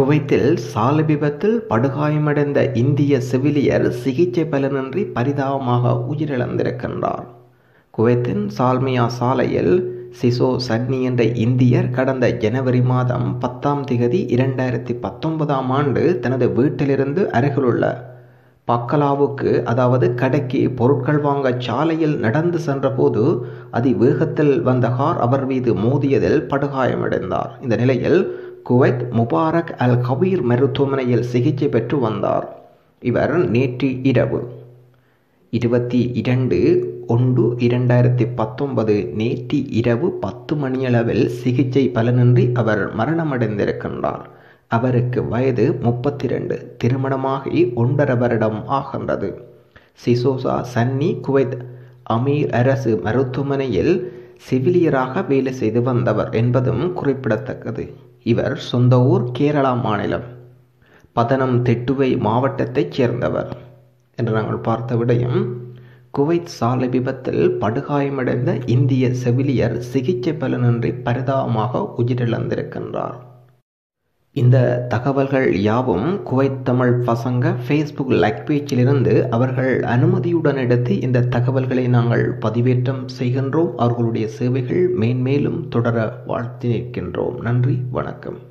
குவைத்தில் சாலை விபத்தில் படுகாயமடைந்த இந்திய செவிலியர் சிகிச்சை பலனின்றி பரிதாபமாக உயிரிழந்திருக்கின்றார். குவைத்தின் சால்மியா சாலையில் சிசோ சட்னி என்ற இந்தியர் கடந்த ஜனவரி மாதம் பத்தாம் திகதி இரண்டாயிரத்தி பத்தொன்பதாம் ஆண்டு தனது வீட்டிலிருந்து அருகிலுள்ள பக்கலாவுக்கு அதாவது கடைக்கு பொருட்கள் வாங்க சாலையில் நடந்து சென்றபோது அதிவேகத்தில் வந்த கார் அவர் மீது மோதியதில் படுகாயமடைந்தார். இந்த நிலையில் குவைத் முபாரக் அல் கபீர் மருத்துவமனையில் சிகிச்சை பெற்று வந்தார். இவர் நேற்று இரவு இருபத்தி இரண்டு ஒன்று இரண்டாயிரத்தி பத்தொன்பது நேற்று இரவு பத்து மணியளவில் சிகிச்சை பலனின்றி அவர் மரணமடைந்திருக்கின்றார். அவருக்கு வயது முப்பத்தி ரெண்டு திருமணமாகி ஒன்றரை வருடம் ஆகின்றது. சிசோசா சன்னி குவைத் அமீர் அரசு மருத்துவமனையில் செவிலியராக வேலை செய்து வந்தவர் என்பதும் குறிப்பிடத்தக்கது. இவர் சொந்த ஊர் கேரளா மாநிலம். பதனம் திட்டுவை மாவட்டத்தைச் சேர்ந்தவர் என்று நாங்கள் பார்த்த விடயம் குவைத் சாலை விபத்தில் படுகாயமடைந்த இந்திய செவிலியர் சிகிச்சை பலனின்றி பரிதாபமாக உயிரிழந்திருக்கின்றார். இந்த தகவல்கள் யாவும் குவைத் தமிழ் பசங்க ஃபேஸ்புக் லைக் பேஜிலிருந்து அவர்கள் அனுமதியுடன் எடுத்து இந்த தகவல்களை நாங்கள் பதிவேற்றம் செய்கின்றோம். அவர்களுடைய சேவைகள் மேன்மேலும் தொடர வாழ்த்திருக்கின்றோம். நன்றி வணக்கம்.